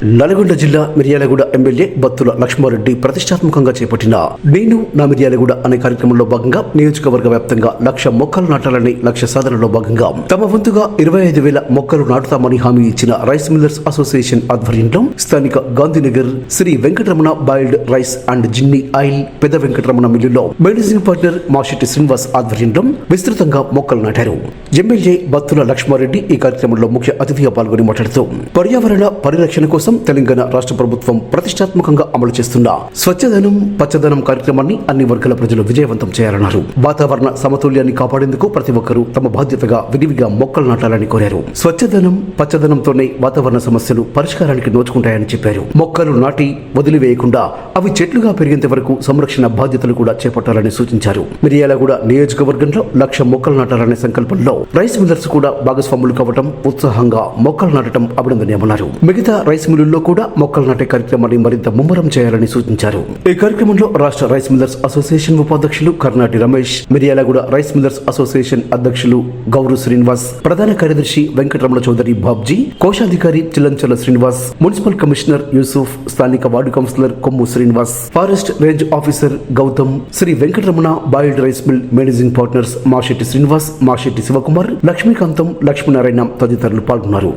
నల్గొండ జిల్లా మిర్యాలగూడ ఎమ్మెల్యే బత్తుల లక్ష్మారెడ్డి ప్రతిష్టాత్మకంగా చేపట్టిన నేను నా మిర్యాలగూడ అనే కార్యక్రమంలో భాగంగా నియోజకవర్గ వ్యాప్తంగా లక్ష మొక్కలు నాటాలని లక్ష్య సాధనలో భాగంగా తమ వంతుగా ఇరవై ఐదు వేల మొక్కలు నాటుతామని హామీ ఇచ్చిన రైస్ మిల్లర్స్ అసోసియేషన్ ఆధ్వర్యంలో స్థానిక Gandhinagar Shri Venkataramana boiled rice and జిన్ని oil పెద్ద వెంకటరమణ మిల్లులో మేనేజింగ్ పార్ట్నర్ మాషెట్టి శ్రీనివాస్ ఆధ్వర్యంలో విస్తృతంగా మొక్కలు నాటారు. ఎమ్మెల్యే బత్తుల లక్ష్మారెడ్డి ఈ కార్యక్రమంలో ముఖ్య అతిథిగా పాల్గొని మాట్లాడుతూ పర్యావరణ పరిరక్షణ కోసం తెలంగాణ రాష్ట్ర ప్రభుత్వం ప్రతిష్టాత్మకంగా అమలు చేస్తున్న స్వచ్ఛధనం పచ్చదనం కార్యక్రమాన్ని అన్ని వర్గాల ప్రజలు విజయవంతం చేయాలన్నారు. వాతావరణ సమతుల్యాన్ని కాపాడేందుకు ప్రతి ఒక్కరూ తమ బాధ్యతగా విరివిగా మొక్కలు నాటాలని కోరారు. స్వచ్ఛధనం పచ్చదనంతోనే వాతావరణ సమస్యలు పరిష్కారానికి నోచుకుంటాయని చెప్పారు. మొక్కలు నాటి వదిలివేయకుండా అవి చెట్లుగా పెరిగేంత వరకు సంరక్షణ బాధ్యతలు కూడా చేపట్టాలని సూచించారు. మిర్యాలగూడ నియోజకవర్గంలో లక్ష మొక్కలు నాటాలనే సంకల్పంలో రైస్ మిల్లర్స్ కూడా భాగస్వాములు కావటం ఉత్సాహంగా మొక్కలు నాటడం అభినందనీయమన్నారు. మిగతా రైస్ స్కూళ్ళలో కూడా మొక్కలు నాటే కార్యక్రమాన్ని మరింత ముమ్మరం చేయాలని సూచించారు. ఈ కార్యక్రమంలో రాష్ట్ర రైస్ మిల్లర్స్ అసోసియేషన్ ఉపాధ్యక్షులు Karnati Ramesh Miryalaguda rice millers association అధ్యక్షులు గౌరు శ్రీనివాస్ ప్రధాన కార్యదర్శి వెంకటరమణ చౌదరి బాబ్జీ కోశాధికారి చిల్లంచల శ్రీనివాస్ మున్సిపల్ కమిషనర్ యూసుఫ్ స్థానిక ward councillor Kommu Srinivas forest range officer Gautam Shri Venkataramana boiled rice mill managing partners Mashetti Srinivas Mashetti Shivakumar Lakshmikantham Lakshminarayana తదితరులు పాల్గొన్నారు.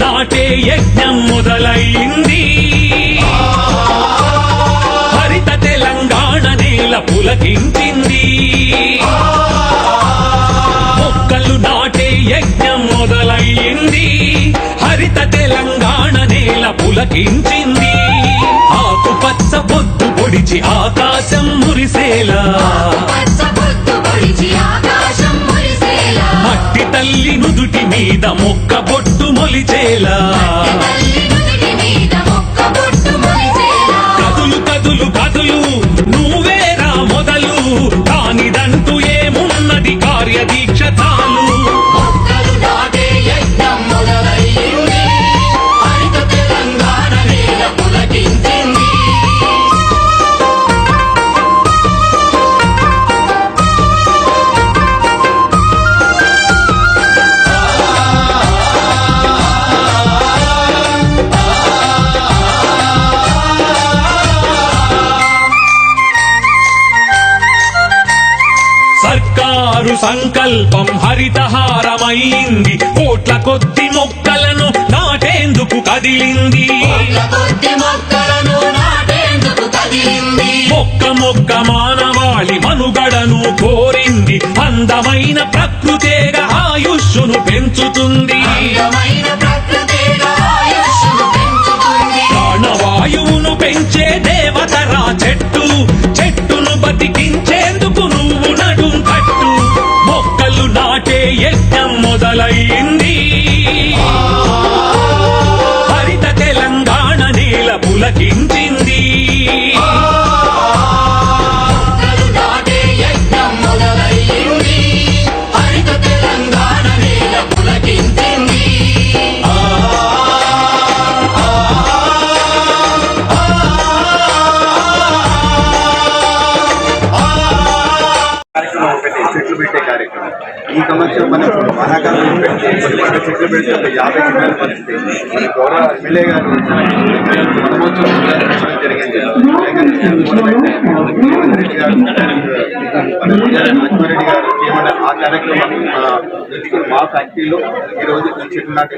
నాటే యజ్ఞం మొదలైంది. హరిత తెలంగాణ నేల పులకించింది. మొక్కలు నాటే యజ్ఞం మొదలైంది. హరిత తెలంగాణ నేల పులకించింది. ఆకుపచ్చ పొద్దు పొడిచి ఆకాశం మురిసేలా. పచ్చబొట్టు పొడిచి ఆకాశం మురిసేలా. మట్టి తల్లి నుదుటి మీద మొక్క బొట్టు మొలిచేలా సర్కారు సంకల్పం హరితహారమైంది. కోట్ల కొద్ది మొక్కలను నాటేందుకు కదిలింది. కోట్ల కొద్ది మొక్కలను నాటేందుకు కదిలింది. మొక్క మొక్క మానవాళి మనుగడను కోరింది. అందమైన ప్రకృతేగా ఆయుష్ను పెంచుతుంది. అందమైన చెట్లు పెడితే ఒక యాభై చెట్లను పరిస్థితి మన గౌరవ ఎమ్మెల్యే గారు జరిగింది రెడ్డి గారు గారు చేయమన్న ఆ కార్యక్రమాన్ని మన మా ఫ్యాక్టరీలో ఈ రోజు ఈ చెట్లు నాటే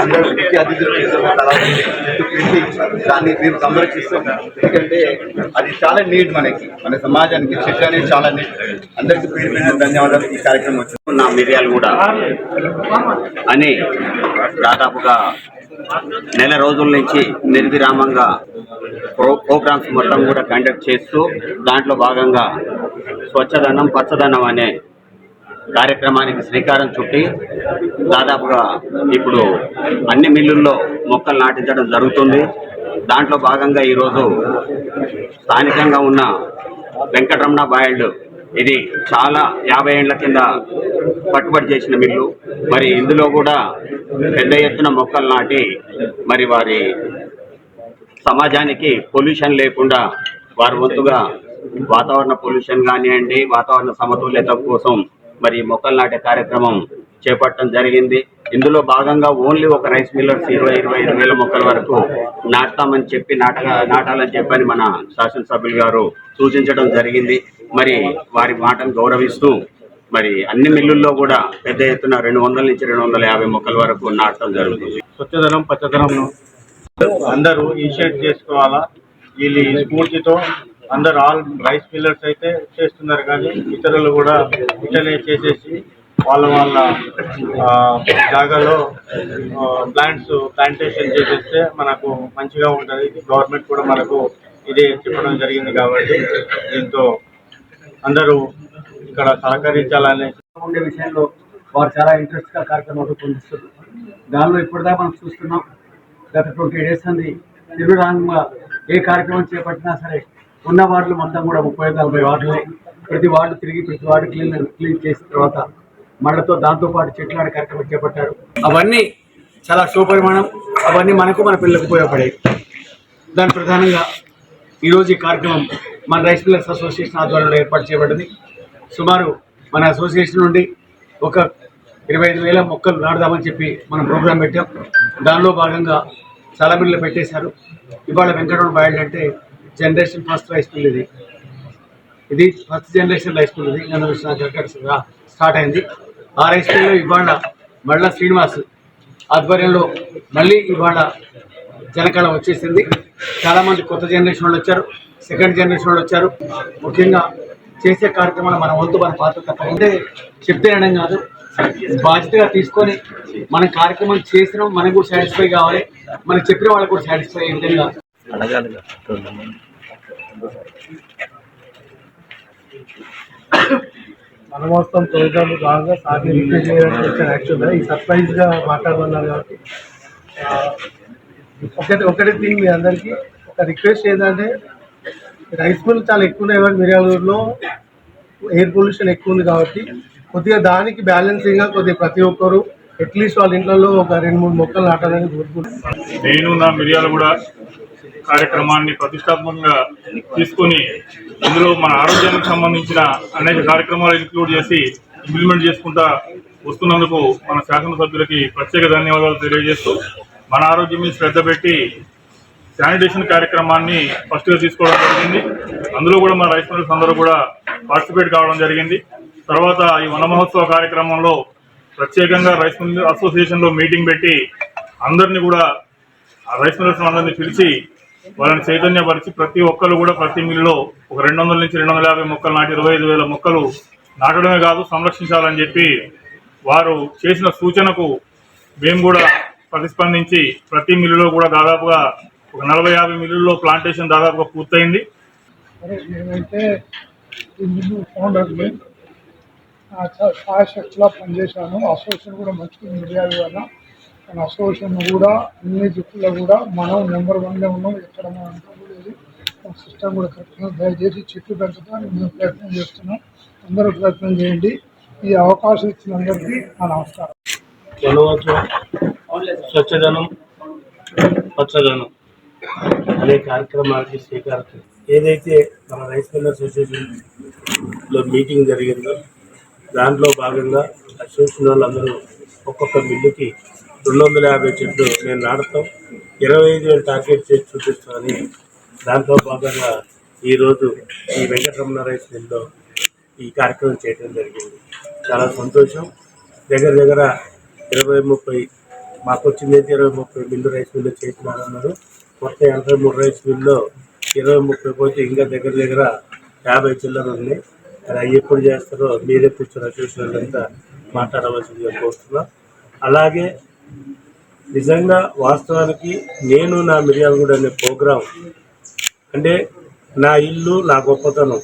అందరూ ముఖ్య అతిథులు పెట్టి దాన్ని మేము సంరక్షిస్తాం ఎందుకంటే అది చాలా నీడ్ మనకి మన సమాజానికి చెట్లు అనేది చాలా నీడ్ అందరికీ పేరు ధన్యవాదాలు ఈ కార్యక్రమం వచ్చింది. నా మిర్యాలు కూడా అని దాదాపుగా నెల రోజుల నుంచి నిర్విరామంగా ప్రో ప్రోగ్రామ్స్ మొత్తం కూడా కండక్ట్ చేస్తూ దాంట్లో భాగంగా స్వచ్ఛదనం పచ్చదనం అనే కార్యక్రమానికి శ్రీకారం చుట్టి దాదాపుగా ఇప్పుడు అన్ని మిల్లుల్లో మొక్కలు నాటించడం జరుగుతుంది. దాంట్లో భాగంగా ఈరోజు స్థానికంగా ఉన్న వెంకటరమణ బాయిల్డ్ ఇది చాలా యాభై ఏళ్ళ కింద పట్టుబడి చేసిన మిల్లు. మరి ఇందులో కూడా పెద్ద ఎత్తున మొక్కలు నాటి మరి వారి సమాజానికి పొల్యూషన్ లేకుండా వారి వంతుగా వాతావరణ పొల్యూషన్ కానివ్వండి వాతావరణ సమతుల్యత కోసం మరి మొక్కలు నాటే కార్యక్రమం చేపట్టడం జరిగింది. ఇందులో భాగంగా ఓన్లీ ఒక రైస్ మిల్లర్స్ ఇరవై ఇరవై ఐదు వేల మొక్కల వరకు నాటుతామని చెప్పి నాట నాటాలని చెప్పని మన శాసనసభ్యులు గారు సూచించడం జరిగింది. మరి వారి మాటను గౌరవిస్తూ మరి అన్ని మిల్లుల్లో కూడా పెద్ద ఎత్తున రెండు వందల నుంచి రెండు వందల యాభై మొక్కల వరకు నాటడం జరుగుతుంది. స్వచ్ఛధనం పచ్చదనం అందరూ ఇనిషియేట్ చేసుకోవాలా? వీళ్ళు ఈ స్ఫూర్తితో అందరు ఆల్ రైస్ మిల్లర్స్ అయితే చేస్తున్నారు కానీ ఇతరులు కూడా ఇతనే చేసేసి వాళ్ళ వాళ్ళ జాగాలో ప్లాంట్స్ ప్లాంటేషన్ చేసేస్తే మనకు మంచిగా ఉంటుంది. గవర్నమెంట్ కూడా మనకు ఇదే చెప్పడం జరిగింది కాబట్టి దీంతో అందరూ ఇక్కడ సహకరించాలని ఉండే విషయంలో వారు చాలా ఇంట్రెస్ట్గా కార్యక్రమాలు రూపొందిస్తారు దానిలో ఇప్పటిదాకా మనం చూస్తున్నాం గత ట్వంటీ డేస్ నుండి నిర్విరామంగా ఏ కార్యక్రమం చేపట్టినా సరే ఉన్న వార్డులు మొత్తం కూడా ముప్పై నలభై వార్డులే. ప్రతి వార్డు తిరిగి ప్రతి వార్డు క్లీన్ క్లీన్ చేసిన తర్వాత మళ్ళతో దాంతో పాటు కార్యక్రమం చేపట్టారు. అవన్నీ చాలా శుభపరిమాణం అవన్నీ మనకు మన పిల్లలకు ఉపయోగపడాయి దాని ప్రధానంగా ఈరోజు ఈ కార్యక్రమం మన రైస్ మిల్లర్స్ అసోసియేషన్ ఆధ్వర్యంలో ఏర్పాటు చేయబడింది. సుమారు మన అసోసియేషన్ నుండి ఒక ఇరవై ఐదు వేల మొక్కలు నాటుదామని చెప్పి మనం ప్రోగ్రాం పెట్టాం. దానిలో భాగంగా చాలా మిల్లు పెట్టేశారు. ఇవాళ వెంకటరమణ బాయిల్డ్ అంటే జనరేషన్ ఫస్ట్ రైస్ మిల్ ఇది. ఇది ఫస్ట్ జనరేషన్ రైస్ మిల్ ఇది. గంధ స్టార్ట్ అయింది. ఆర్ఎస్పీలో ఇవాళ మళ్ళా శ్రీనివాస్ ఆధ్వర్యంలో మళ్ళీ ఇవాళ జనకాలం వచ్చేసింది. చాలామంది కొత్త జనరేషన్ వాళ్ళు వచ్చారు సెకండ్ జనరేషన్ వాళ్ళు వచ్చారు. ముఖ్యంగా చేసే కార్యక్రమాలు మన వంతు మన పాత్ర తప్పకుంటే చెప్తే అనడం కాదు. బాధ్యతగా తీసుకొని మన కార్యక్రమం చేసినాం మనకు కూడా సాటిస్ఫై కావాలి. మనకు చెప్పిన వాళ్ళకు కూడా సాటిస్ఫై అయ్యే విధంగా. మనమోత్సవం ప్రోగ్రామ్ బాగా సార్ని రిక్వెస్ట్ చేయడానికి వచ్చాను యాక్చువల్గా. ఈ సర్ప్రైజ్గా మాట్లాడమన్నారు కాబట్టి ఒకటి ఒకటి థింగ్ మీ అందరికీ. ఒక రిక్వెస్ట్ ఏంటంటే రైస్ మిల్ చాలా ఎక్కువ ఉన్నాయి కాబట్టి మిర్యాలూరులో ఎయిర్ పొల్యూషన్ ఎక్కువ ఉంది కాబట్టి కొద్దిగా దానికి బ్యాలెన్సింగ్గా కొద్దిగా ప్రతి ఒక్కరు అట్లీస్ట్ వాళ్ళ ఇంట్లో ఒక రెండు మూడు మొక్కలు నాటాలని కోరుకుంటున్నాను నేను నా మిర్యాలు కూడా కార్యక్రమాన్ని ప్రతిష్టాత్మకంగా తీసుకొని ఇందులో మన ఆరోగ్యానికి సంబంధించిన అనేక కార్యక్రమాలు ఇంక్లూడ్ చేసి ఇంప్లిమెంట్ చేసుకుంటా వస్తున్నందుకు మన శాసనసభ్యులకి ప్రత్యేక ధన్యవాదాలు తెలియజేస్తూ మన ఆరోగ్యం మీద శ్రద్ధ పెట్టి శానిటేషన్ కార్యక్రమాన్ని ఫస్ట్గా తీసుకోవడం జరిగింది. అందులో కూడా మన రైస్ మిల్లర్స్ అందరూ కూడా పార్టిసిపేట్ కావడం జరిగింది. తర్వాత ఈ వన మహోత్సవ కార్యక్రమంలో ప్రత్యేకంగా రైస్ మిల్ అసోసియేషన్లో మీటింగ్ పెట్టి అందరినీ కూడా ఆ రైస్ మిల్లర్స్ అందరినీ పిలిచి వాళ్ళని చైతన్యపరిచి ప్రతి ఒక్కరు కూడా ప్రతి మిల్లులో ఒక రెండు వందల నుంచి రెండు వందల యాభై మొక్కలు నాటి ఇరవై ఐదు వేల మొక్కలు నాటడమే కాదు సంరక్షించాలని చెప్పి వారు చేసిన సూచనకు మేము కూడా ప్రతిస్పందించి ప్రతి మిల్లులో కూడా దాదాపుగా ఒక నలభై యాభై మిల్లుల్లో ప్లాంటేషన్ దాదాపుగా పూర్తయింది. నేనైతే ఈ పనిచేశాను. అసోసియేషన్ కూడా మంచి మీడియా వల్ల మన అసోసియేషన్ కూడా అన్ని దిక్కుల్లో కూడా మనం నెంబర్ వన్లో ఉన్నాం ఎక్కడ మనం అనుకోలేదు మన సిస్టమ్ కూడా కరెక్ట్గా దయచేసి చెట్లు పెంచడానికి మేము ప్రయత్నం చేస్తున్నాం. అందరూ ప్రయత్నం చేయండి. ఈ అవకాశం ఇచ్చిన అందరికీ నా నమస్కారం. మనోత్సవం స్వచ్ఛదనం పచ్చదనం అనే కార్యక్రమానికి శ్రీకారం. ఏదైతే మన రైస్ మిల్ అసోసియేషన్లో మీటింగ్ జరిగిందో దాంట్లో భాగంగా అసోసియేషన్ వాళ్ళందరూ ఒక్కొక్క మిల్లుకి రెండు వందల యాభై చెట్లు నేను నాటుతాం ఇరవై ఐదు వేలు టార్గెట్ చేసి చూపిస్తామని దాంట్లో భాగంగా ఈరోజు ఈ వెంకటరమణారాయ రైస్ ఈ కార్యక్రమం చేయడం జరిగింది. చాలా సంతోషం. దగ్గర దగ్గర ఇరవై ముప్పై మాకు వచ్చిందైతే ఇరవై ముప్పై మిల్లు రైస్ మిల్లు చేసినారన్నారు. మొత్తం ఎనభై మూడు రైస్ మిల్లో ఇరవై ముప్పై పోతే ఇంకా దగ్గర దగ్గర యాభై చిల్లర ఉంది అది అవి ఎప్పుడు చేస్తారో మీరే కూర్చొని అసోసియేషన్ అంతా మాట్లాడవలసిందిగా కోరుతున్నాం. అలాగే నిజంగా వాస్తవానికి నేను నా మిర్యాలగూడ అనే ప్రోగ్రాం అంటే నా ఇల్లు నా గొప్పతనం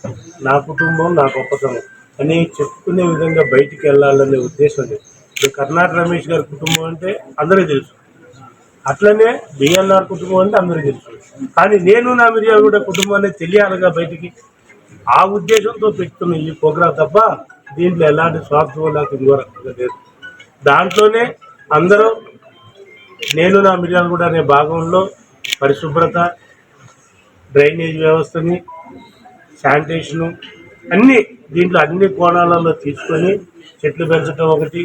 నా కుటుంబం నా గొప్పతనం అని చెప్పుకునే విధంగా బయటికి వెళ్ళాలనే ఉద్దేశం లేదు. ఇప్పుడు కర్ణాటక రమేష్ గారి కుటుంబం అంటే అందరికీ తెలుసు. అట్లనే బిఎన్ఆర్ కుటుంబం అంటే అందరికీ తెలుసు. కానీ నేను నా మిర్యాలగూడ కుటుంబం అనేది తెలియాలిగా బయటికి. ఆ ఉద్దేశంతో పెట్టుకున్న ఈ ప్రోగ్రాం తప్ప దీంట్లో ఎలాంటి స్వార్థం నాకు ఇంకో రకంగా లేదు. దాంట్లోనే అందరూ నేను నా మిర్యాలగూడ అనే భాగంలో పరిశుభ్రత డ్రైనేజ్ వ్యవస్థని శానిటేషను అన్ని దీంట్లో అన్ని కోణాలలో తీసుకొని చెట్లు పెంచడం ఒకటి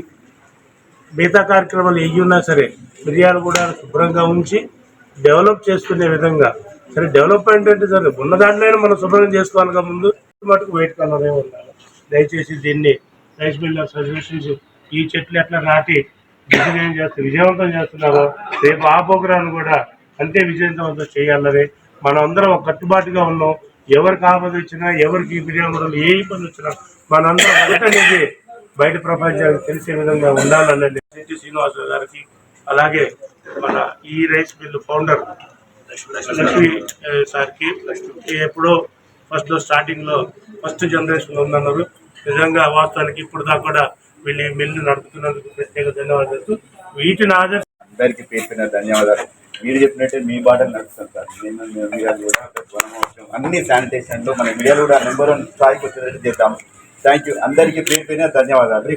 మిగతా కార్యక్రమాలు ఏవి ఉన్నా సరే మిరియాలు కూడా శుభ్రంగా ఉంచి డెవలప్ చేసుకునే విధంగా సరే డెవలప్మెంట్ అంటే సరే ఉన్న దాంట్లోనే మనం శుభ్రం చేసుకోవాలి ముందు. మటుకు వెయిట్ కలరే ఉండాలి. దయచేసి దీన్ని రైస్ మిల్ అసోసియేషన్స్ ఈ చెట్లు ఎట్లా నాటి విజయం చేస్తూ విజయవంతం చేస్తున్నారో. రేపు ఆ ప్రోగ్రాం కూడా అంతే విజయవంతం చేయాలని మనం అందరం ఒక కట్టుబాటుగా ఉన్నాం. ఎవరికి ఆపద వచ్చినా ఎవరికి బిర్యానీ ఏ ఇబ్బంది వచ్చినా మనందరం ఒకటనేది బయట ప్రపంచానికి తెలిసే విధంగా ఉండాలని శ్రీనివాసరావు గారికి అలాగే మన ఈ రైస్ మిల్ ఫౌండర్ లక్ష్మి సార్కి ఎప్పుడో ఫస్ట్ స్టార్టింగ్లో స్టార్టింగ్లో ఫస్ట్ జనరేషన్ ఉందన్నారు. నిజంగా వాస్తవానికి ఇప్పుడు దాకా కూడా వీళ్ళు మిల్లు నడుపుతున్నందుకు ప్రత్యేక ధన్యవాదాలు వీటిని ఆదర్శ అందరికీ పేర్కొన్న ధన్యవాదాలు. మీరు చెప్పినట్టే మీ బాటలు నడుస్తాం సార్. నేను మేము కూడా అన్ని శానిటేషన్లో మన మిరియాలు కూడా నెంబర్ వన్ స్థాయికి వచ్చేటట్టు చేద్దాం. థ్యాంక్ యూ అందరికీ పేరు పైన ధన్యవాదాలు.